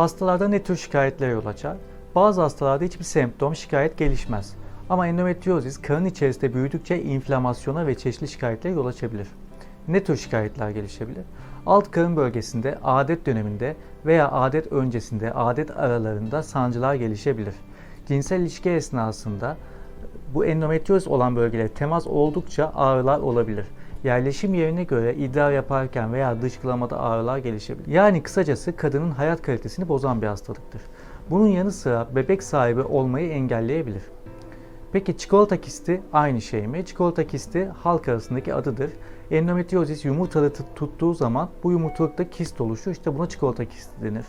Hastalarda ne tür şikayetlere yol açar? Bazı hastalarda hiçbir semptom, şikayet gelişmez. Ama endometriozis karın içerisinde büyüdükçe inflamasyona ve çeşitli şikayetlere yol açabilir. Ne tür şikayetler gelişebilir? Alt karın bölgesinde adet döneminde veya adet öncesinde adet aralarında sancılar gelişebilir. Cinsel ilişki esnasında bu endometrioz olan bölgelere temas oldukça ağrılar olabilir. Yerleşim yerine göre idrar yaparken veya dışkılamada ağrılar gelişebilir. Yani kısacası kadının hayat kalitesini bozan bir hastalıktır. Bunun yanı sıra bebek sahibi olmayı engelleyebilir. Peki çikolata kisti aynı şey mi? Çikolata kisti halk arasındaki adıdır. Endometriozis yumurtalı tut- tuttuğu zaman bu yumurtalıkta kist oluşur. İşte buna çikolata kisti denir.